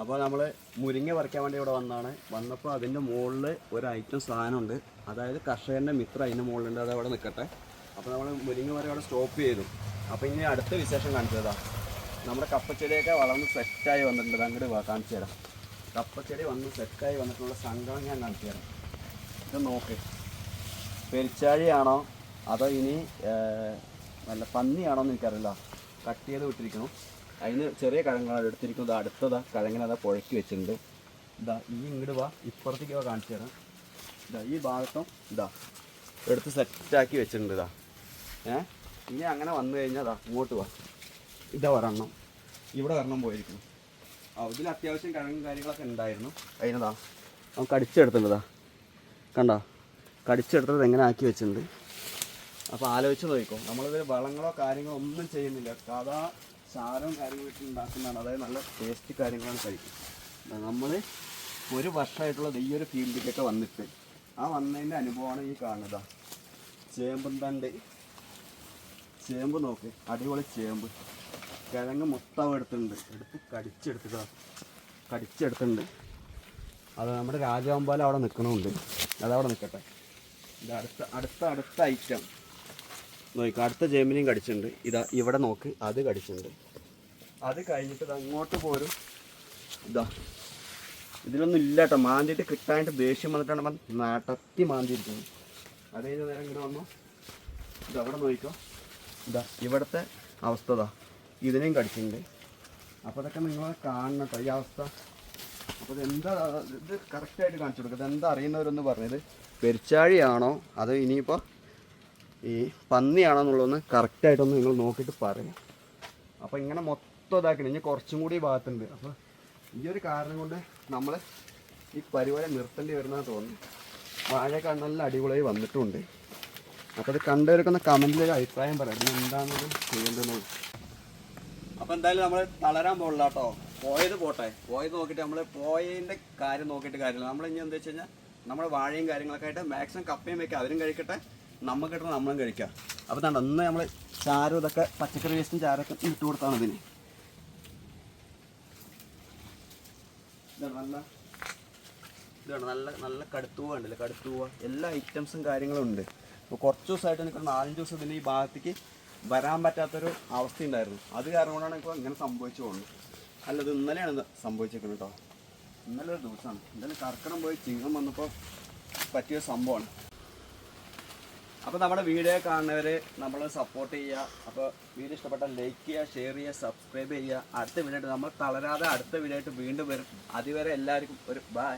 അപ്പോൾ നമ്മൾ മുരിങ്ങ പറിക്കാൻ വേണ്ടി ഇവിടെ വന്നതാണ് വന്നപ്പോൾ അതിന്റെ മുകളിൽ ഒരു ഐറ്റം സാധനമുണ്ട്. അതായത് കർഷകന്റെ മിത്രം അതിന്റെ മുകളിലുണ്ട്. അത് അവിടെ നിൽക്കട്ടെ. അപ്പോൾ നമ്മൾ മുരിങ്ങ വരെ അവിടെ സ്റ്റോപ്പ് ചെയ്തു. അപ്പോൾ ഇനി അടുത്ത വിശേഷം കാണിച്ചതാ നമ്മുടെ കപ്പച്ചെടിയൊക്കെ വളർന്ന് സെറ്റായി വന്നിട്ടുണ്ട്. അങ്ങോട്ട് കാണിച്ചു തരാം. കപ്പച്ചെടി വന്ന് സെറ്റായി വന്നിട്ടുള്ള സംഘം ഞാൻ കാണിച്ചു തരാം. ഇത് നോക്ക്. പെരിച്ചാഴിയാണോ? അതോ ഇനി നല്ല പന്നിയാണോ എന്ന് എനിക്കറിയില്ല. കട്ട് ചെയ്ത് വിട്ടിരിക്കണം അതിന് ചെറിയ കഴങ്ങളാണ് എടുത്തിരിക്കുന്നത്. അടുത്തതാ കഴങ്ങിനതാ പുഴക്കി വെച്ചിട്ടുണ്ട്. ഇതാ ഈ ഇങ്ങോട്ട് വാ ഇപ്പുറത്തേക്ക് വാ കാണിച്ചു തരാം. ഇതാ ഈ ഭാഗത്തും ഇതാ എടുത്ത് സെറ്റാക്കി വെച്ചിട്ടുണ്ട് ഇതാ ഏ? ഇനി അങ്ങനെ വന്നു കഴിഞ്ഞാൽ ഇതാ ഇങ്ങോട്ട് വാ. ഇതാ ഒരെണ്ണം. ഇവിടെ ഒരെണ്ണം പോയിരിക്കുന്നു. ആ ഇതിൽ അത്യാവശ്യം കിഴങ്ങും കാര്യങ്ങളൊക്കെ ഉണ്ടായിരുന്നു. അതിനതാ നമുക്ക് അടിച്ചെടുത്തിട്ടുണ്ടതാ കണ്ടോ? കടിച്ചെടുത്തത് എങ്ങനെ ആക്കി വെച്ചിട്ടുണ്ട്? അപ്പോൾ ആലോചിച്ച് നോക്കിക്കോ. നമ്മളിതിൽ വളങ്ങളോ കാര്യങ്ങളോ ഒന്നും ചെയ്യുന്നില്ല. സാധാ ചാരവും ഇട്ട് ഉണ്ടാക്കുന്നതാണ്. അതായത് നല്ല ടേസ്റ്റ് കാര്യങ്ങളാണ് കഴിക്കും നമ്മൾ ഒരു വർഷമായിട്ടുള്ളത് ഈ ഒരു ഫീൽഡിലേക്കൊക്കെ വന്നിട്ട്. ആ വന്നതിന്റെ അനുഭവമാണ് ഈ കാണുന്നത്. ചേമ്പും ചേമ്പ് നോക്ക്. അടിപൊളി ചേമ്പ്. കിഴങ്ങ് മൊത്തം എടുത്തിട്ടുണ്ട്. എടുത്ത് കടിച്ചെടുത്തിട്ട്. കടിച്ചെടുത്തിട്ടുണ്ട്. അത് നമ്മുടെ രാജവമ്പാലം അവിടെ നിൽക്കണമുണ്ട് അതവിടെ നിൽക്കട്ടെ ഇത് അടുത്ത അടുത്ത അടുത്ത ഐറ്റം നോക്കുക അടുത്ത ജേമിനിയും കടിച്ചിട്ടുണ്ട്. ഇതാ ഇവിടെ നോക്ക് അത് കടിച്ചിട്ടുണ്ട്. അത് കഴിഞ്ഞിട്ട് ഇത് അങ്ങോട്ട് പോരും. ഇതാ ഇതിലൊന്നും ഇല്ല കേട്ടോ. മാന്തിയിട്ട് കിട്ടാനായിട്ട് ദേഷ്യം വന്നിട്ടാണ് നമ്മൾ നാട്ടത്തി മാന്തിയിരിക്കുന്നത്. അത് കഴിഞ്ഞ നേരം ഇങ്ങനെ വന്നു. ഇത് അവിടെ നോക്കിക്കോ. ഇതാ ഇവിടുത്തെ അവസ്ഥ ഇതാ ഇതിനെയും കടിച്ചിട്ടുണ്ട്. അപ്പോൾ അതൊക്കെ നിങ്ങൾ കാണണം കേട്ടോ ഈ അവസ്ഥ. അപ്പോൾ ഇതെന്താ ഇത് കറക്റ്റായിട്ട് കാണിച്ചു കൊടുക്കുക ഇതെന്താ അറിയുന്നവരൊന്ന് പറഞ്ഞത്. പെരിച്ചാഴിയാണോ? അതോ ഇനിയിപ്പോൾ ഈ പന്നിയാണെന്നുള്ളതൊന്ന് കറക്റ്റായിട്ടൊന്ന് നിങ്ങൾ നോക്കിയിട്ട് പറയാം. അപ്പോൾ ഇങ്ങനെ മൊത്തം ഇതാക്കണം. ഇനി കുറച്ചും കൂടി ഭാഗത്തുണ്ട്. അപ്പോൾ ഈ ഒരു കാരണം കൊണ്ട് നമ്മൾ ഈ പരിപാടി നിർത്തേണ്ടി വരുന്നതെന്ന് തോന്നുന്നു. വാഴയൊക്കെ നല്ല അടിപൊളിയായി വന്നിട്ടുണ്ട്. അപ്പോൾ അത് കണ്ടവരൊക്കെ കമന്റിൽ ഒരു അഭിപ്രായം പറയാം. ഇതിന് എന്താണെന്ന് അപ്പോൾ എന്തായാലും നമ്മൾ തളരാൻ പോകില്ല കേട്ടോ. പോയത് പോട്ടെ. പോയത് നോക്കിയിട്ട് നമ്മൾ പോയതിന്റെ കാര്യം നോക്കിയിട്ട് കാര്യമില്ല. നമ്മൾ ഇനി എന്താ വെച്ച് കഴിഞ്ഞാൽ നമ്മുടെ വാഴയും കാര്യങ്ങളൊക്കെ ആയിട്ട് മാക്സിമം കപ്പയും വെക്കുക അവരും കഴിക്കട്ടെ. നമുക്ക് കിട്ടണം നമ്മളും കഴിക്കാം. അപ്പോൾ തന്നെ അന്ന് നമ്മൾ ചാരം ഇതൊക്കെ പച്ചക്കറി വേസ്റ്റും ചാരമൊക്കെ ഇട്ട് കൊടുത്താണ് ഇതിന്. നല്ല ഇതാണ് നല്ല നല്ല കടുത്തുവ ഉണ്ടല്ലേ കടുത്തുവ എല്ലാ ഐറ്റംസും കാര്യങ്ങളും ഉണ്ട്. അപ്പോൾ കുറച്ച് ദിവസമായിട്ട് എനിക്ക് നാലഞ്ച് ദിവസം ഇതിന്റെ ഈ ഭാഗത്തേക്ക് വരാൻ പറ്റാത്തൊരു അവസ്ഥ ഉണ്ടായിരുന്നു അത് കാരണം കൊണ്ടാണ് ഇപ്പോൾ ഇങ്ങനെ സംഭവിച്ചു പോകുന്നത് അല്ല ഇത് ഇന്നലെയാണ് സംഭവിച്ചേക്കുന്നത് കേട്ടോ ഇന്നലെ ഒരു ദിവസമാണ്. ഇന്നലെ കർക്കിടം പോയി ചിങ്ങം വന്നപ്പോൾ പറ്റിയ സംഭവമാണ്. അപ്പോൾ നമ്മുടെ വീഡിയോ കാണുന്നവർ നമ്മൾ സപ്പോർട്ട് ചെയ്യുക. അപ്പോൾ വീഡിയോ ഇഷ്ടപ്പെട്ടാൽ ലൈക്ക് ചെയ്യുക ഷെയർ ചെയ്യുക സബ്സ്ക്രൈബ് ചെയ്യുക. അടുത്ത വീഡിയോ നമ്മൾ തളരാതെ അടുത്ത വീഡിയോ ആയിട്ട് വീണ്ടും വരും. അതുവരെ എല്ലാവർക്കും ഒരു ബൈ